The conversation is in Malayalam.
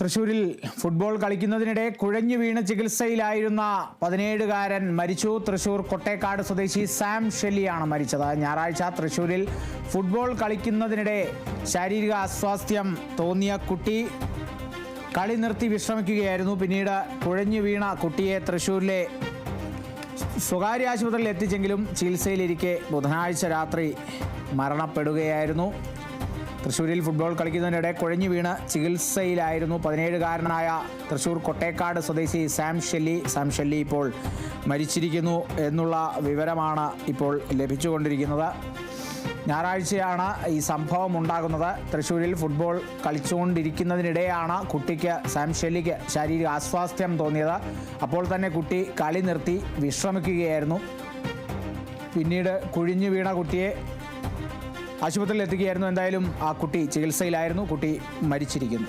തൃശൂരിൽ ഫുട്ബോൾ കളിക്കുന്നതിനിടെ കുഴഞ്ഞു വീണ ചികിത്സയിലായിരുന്ന പതിനേഴുകാരൻ മരിച്ചു. തൃശൂർ കൊട്ടേക്കാട് സ്വദേശി സാം ഷെല്ലിയാണ് മരിച്ചത്. ഞായറാഴ്ച തൃശൂരിൽ ഫുട്ബോൾ കളിക്കുന്നതിനിടെ ശാരീരിക അസ്വാസ്ഥ്യം തോന്നിയ കുട്ടി കളി നിർത്തി വിശ്രമിക്കുകയായിരുന്നു. പിന്നീട് കുഴഞ്ഞു വീണ കുട്ടിയെ തൃശൂരിലെ സ്വകാര്യ ആശുപത്രിയിൽ എത്തിച്ചെങ്കിലും ചികിത്സയിലിരിക്കെ ബുധനാഴ്ച രാത്രി മരണപ്പെടുകയായിരുന്നു. തൃശ്ശൂരിൽ ഫുട്ബോൾ കളിക്കുന്നതിനിടെ കുഴഞ്ഞു വീണ് ചികിത്സയിലായിരുന്നു പതിനേഴുകാരനായ തൃശ്ശൂർ കൊട്ടേക്കാട് സ്വദേശി സാം ഷെല്ലി. സാം ഷെല്ലി ഇപ്പോൾ മരിച്ചിരിക്കുന്നു എന്നുള്ള വിവരമാണ് ഇപ്പോൾ ലഭിച്ചുകൊണ്ടിരിക്കുന്നത്. ഞായറാഴ്ചയാണ് ഈ സംഭവം ഉണ്ടാകുന്നത്. തൃശ്ശൂരിൽ ഫുട്ബോൾ കളിച്ചുകൊണ്ടിരിക്കുന്നതിനിടെയാണ് കുട്ടിക്ക് സാം ഷെല്ലിക്ക് ശാരീരിക അസ്വാസ്ഥ്യം തോന്നിയത്. അപ്പോൾ തന്നെ കുട്ടി കളി നിർത്തി വിശ്രമിക്കുകയായിരുന്നു. പിന്നീട് കുഴിഞ്ഞു വീണ കുട്ടിയെ ആശുപത്രിയിൽ എത്തിക്കുകയായിരുന്നു എന്തായാലും ആ കുട്ടി ചികിത്സയിലായിരുന്നു. കുട്ടി മരിച്ചിരിക്കുന്നു.